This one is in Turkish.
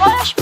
Barış